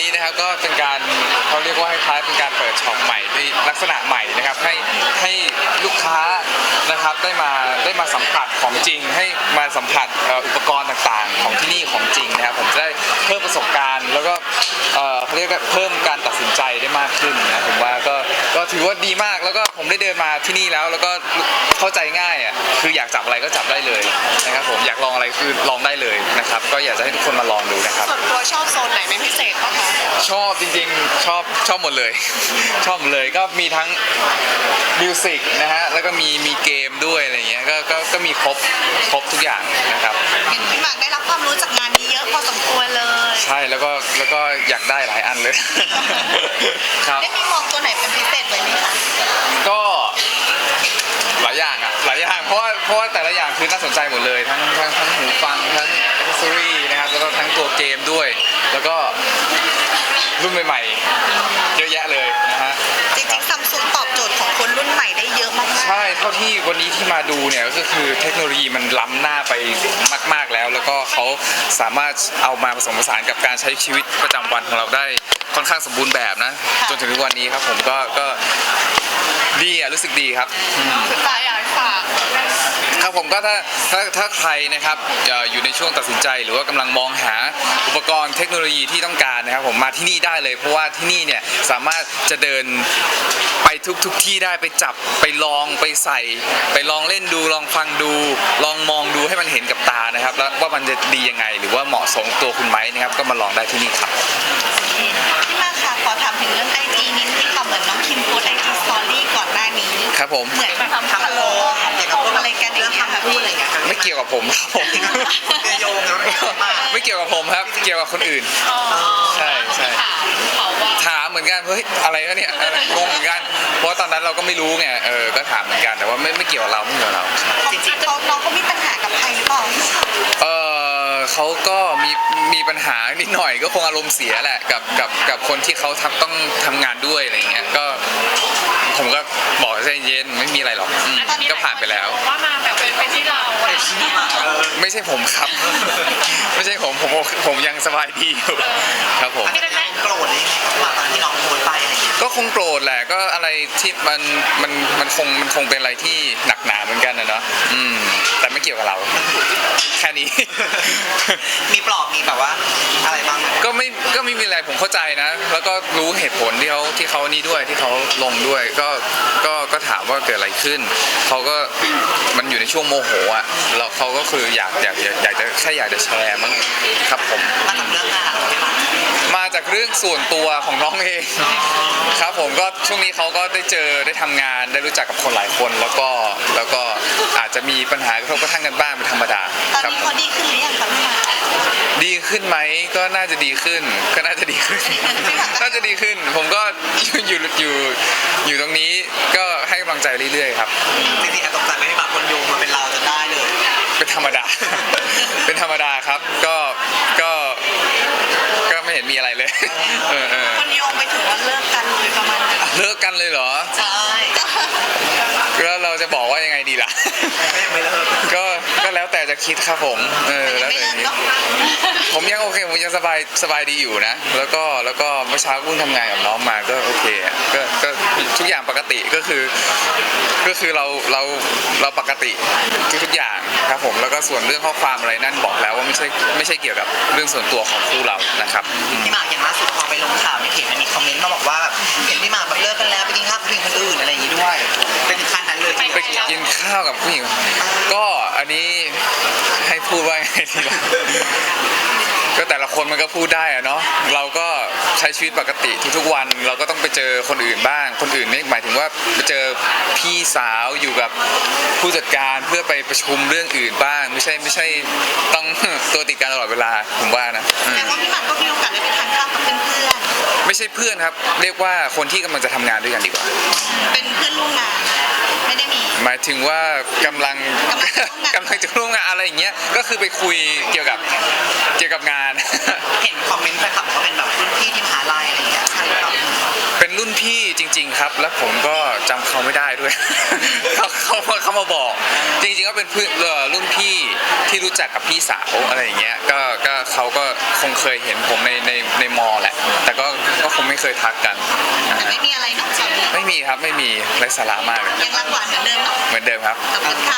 นี้นะครับก็เป็นการเขาเรียกว่าคล้ายๆเป็นการเปิดช็อปใหม่ลักษณะใหม่นะครับให้ให้ลูกค้านะครับได้มาได้มาสัมผัสของจริง ให้มาสัมผัสเอ่ออุปกรณ์ต่างๆ ของที่นี่ของจริงนะครับผมจะได้เพิ่มประสบการณ์ แล้วก็เอ่อเขาเรียกว่าเพิ่มการตัดสินใจได้มากขึ้นนะผมว่าก็ก็ถือว่าดีมากแล้วก็ผมได้เดินมาที่นี่แล้ว แล้วก็เข้าใจง่ายอะคืออยากจับอะไรก็จับได้เลยนะครับผมอยากลองอะไรคือลองได้เลยนะครับก็อยากจะให้ทุกคนมาลองดูนะครับ ชอบจริงๆ ชอบชอบหมดเลย ชอบหมดเลยก็มีทั้งมิวสิกนะฮะ แล้วก็มีมีเกมด้วยอะไรเงี้ยก็ก็ก็มีครบครบทุกอย่างนะครับเห็นพี่หมากได้รับความรู้จากงานนี้เยอะพอสมควรเลย ใช่แล้วก็แล้วก็อยากได้หลายอันเลย ครับ ได้มีมองตัวไหนเป็นพิเศษไว้ไหมคะก็หลายอย่างอะหลายอย่างเพราะว่าเพราะว่าแต่ละอย่างคือน่าสนใจหมดเลย ทั้งทั้งทั้งหูฟังทั้งอ c เซอรี่นะครับ แล้วก็ทั้งตัวเกมด้วย แล้วก็รุ่นใหม่ๆ เยอะแยะเลยนะฮะ จริงๆซัมซุงตอบโจทย์ของคนรุ่นใหม่ได้เยอะมากๆ ใช่ เท่าที่วันนี้ที่มาดูเนี่ยก็คือเทคโนโลยีมันล้ำหน้าไปมาก ๆแล้ว แล้วก็เขาสามารถเอามาผสมผสานกับการใช้ชีวิตประจำวันของเราได้ค่อนข้างสมบูรณ์แบบนะค่ะจนถึงทุกวันนี้ครับผมก็ก็ดีอะรู้สึกดีครับ คือตาอยาก ฝาก ครับผมก็ถ้าถ้าถ้าใครนะครับเอ่ออยู่ในช่วงตัดสินใจ หรือว่ากำลังมองหาอุปกรณ์เทคโนโลยีที่ต้องการนะครับ ผมมาที่นี่ได้เลย เพราะว่าที่นี่เนี่ยสามารถจะเดินไปทุกทุกที่ได้ไปจับไปลองไปใส่ ไปลองเล่นดูลองฟังดู ลองมองดูให้มันเห็นกับตานะครับ แล้วว่ามันจะดียังไง หรือว่าเหมาะสมกับตัวคุณไหมนะครับ ก็มาลองได้ที่นี่ครับ ครับผมเหมือนแบบทำฮัลโหลโทรอะไรกันอย่างเงี้ยค่ะพี่อะไรเงี้ยไม่เกี่ยวกับผมครับผมโยงนะไม่เกี่ยวมากไม่เกี่ยวกับผมครับ เกี่ยวกับคนอื่นใช่ใช่เขาว่าถามเหมือนกันเฮ้ยอะไรก็เนี่ยอะไรงงเหมือนกัน เพราะว่าตอนนั้นเราก็ไม่รู้ไงเออก็ถามเหมือนกันแต่ว่าไม่ไม่เกี่ยวกับเราไม่เกี่ยวกับเราจริงๆเขาน้องเขามีปัญหากับใครหรือเปล่าเออเขาก็มีมีปัญหานิดหน่อยก็คงอารมณ์เสียแหละกับกับกับคนที่เขาทำต้องทำงานด้วยอะไรเงี้ยก็ผมก็บอก ใจเย็นไม่มีอะไรหรอกอืมก็ผ่านไปแล้ว ว่ามาแบบเป็นไปที่เราอะไรอย่างเงี้ยเออไม่ใช่ผมครับ ไม่ใช่ผมผมผมยังสบายดีอยู่ครับผมอันนี้น้องโกรธได้ไงครับว่าตอนที่น้องโพสต์ไปอะไรอย่างเงี้ยก็คงโกรธแหละก็อะไรที่มันมันมันคงมันคงเป็นอะไรที่หนักหนาเหมือนกันนะเนาะอืม แต่ไม่เกี่ยวกับเรา แค่นี้ มีปลอบมีแบบว่าอะ ไรบ้างไหมก็ไม่ก็ไม่มีอะไรผมเข้าใจนะ แล้วก็รู้เหตุผลที่เขาที่เขานี้ด้วยที่เขาลงด้วยก็ก็ก็ถามว่าเกิดอะไรขึ้นเขาก็มันอยู่ในช่วงโมโหอะแล้วเขาก็คืออยากอยากอยากอยากจะแค่อยากจะแชร์มั้งครับผมมาจากเรื่องงานเหรอพี่หมากมาจากเรื่องส่วนตัวของน้องเองครับผมก็ช่วงนี้เขาก็ได้เจอได้ทำงานได้รู้จักกับคนหลายคนแล้วก็แล้วก็อาจจะมีปัญหากระทบกระทั่งกันบ้างเป็นธรรมดาตอนครับนี้ผมเขาดีขึ้นหรือยังคะพี่หมากดี ขึ้นไหมก็น่าจะดีขึ้น ก็น่าจะดีขึ้น น่าจะดีขึ้น ผมก็อยู่อยู่อยู่ตรงนี้ก็ให้กำลังใจเรื่อยๆครับ จริงๆแอบตกใจไหมพี่หมากคนโยงมาเป็นเราจะได้เลย เป็นธรรมดา เป็นธรรมดาครับ ก็ก็ก็ไม่เห็นมีอะไรเลยเออเออคนโยงไปถึงว่าเลิกกันเลยประมาณนั้นเลิกกันเลยเหรอ ใช่แล้วเราจะบอกว่ายังไงดีล่ะก็ยังไม่เลิกก็ก็แล้วแต่จะคิดครับผม เออแล้วไม่แต่ ผมยังโอเคผมยังสบายสบายดีอยู่นะ แล้วก็แล้วก็เมื่อเช้าเพิ่งทำงานกับน้องมาก็โอเคอะก็ก็ทุกอย่างปกติก็คือ ก็คือเราเราเราปกติทุกๆอย่างครับผมแล้วก็ส่วนเรื่องข้อความอะไรนั่นบอกแล้วว่าไม่ใช่ไม่ใช่เกี่ยวกับเรื่องส่วนตัวของคู่เรานะครับอืมพี่หมากอย่างล่าสุดพอไปลงข่าวในเพจมันมีคอมเมนต์มาบอกว่าแบบเห็นพี่หมากแบบเลิกกันแล้วไปกินข้าวกับผู้หญิงคนอื่นอะไรอย่างงี้ด้วย เป็นขั้นนั้นเลยจริงไปกินข้าวกับผู้หญิงก็อันนี้ให้ พูดว่าไงทีละก็แต่ละคนมันก็พูดได้อะเนาะเราก็ใช้ชีวิตปกติทุกๆวัน เราก็ต้องไปเจอคนอื่นบ้าง คนอื่นนี่หมายถึงว่าไปเจอพี่สาวอยู่กับผู้จัดการเพื่อไปประชุมเรื่องอื่นบ้าง ไม่ใช่ไม่ใช่ต้อง ตัวติดกันตลอดเวลาผมว่านะอืมแต่ว่าพี่หมากก็มีโอกาสได้ไปทานข้าวกับเพื่อนไม่ใช่เพื่อนครับ เรียกว่าคนที่กำลังจะทำงานด้วยกันดีกว่า ๆเป็นเพื่อนร่วมงาน ไม่ได้มีหมายถึงว่ากำลังกำลังจะร่วมงานกำลังจะร่วมงานอะไรอย่างเงี้ยก็คือไปคุยเกี่ยวกับเกี่ยวกับงาน เห็นคอมเมนต์แฟนคลับบอกว่าเป็นแบบรุ่นพี่ที่มหา ครับ แล้วผมก็จำเขาไม่ได้ด้วย เขาเขาเขามาบอก จริงๆก็เป็นเพื่อนเอ่อรุ่นพี่ที่รู้จักกับพี่สาวอะไรอย่างเงี้ยก็ก็เขาก็คงเคยเห็นผมในในในมอแหละ แต่คงไม่เคยทักกันนะแต่ฮะไม่มีอะไรเนอกจากนี้ไม่มีครับไม่มีไร้สาระมากเลยยังรักหวานเหมือนเดิมเนาะเหมือนเดิมครับ ขอบคุณค่ะ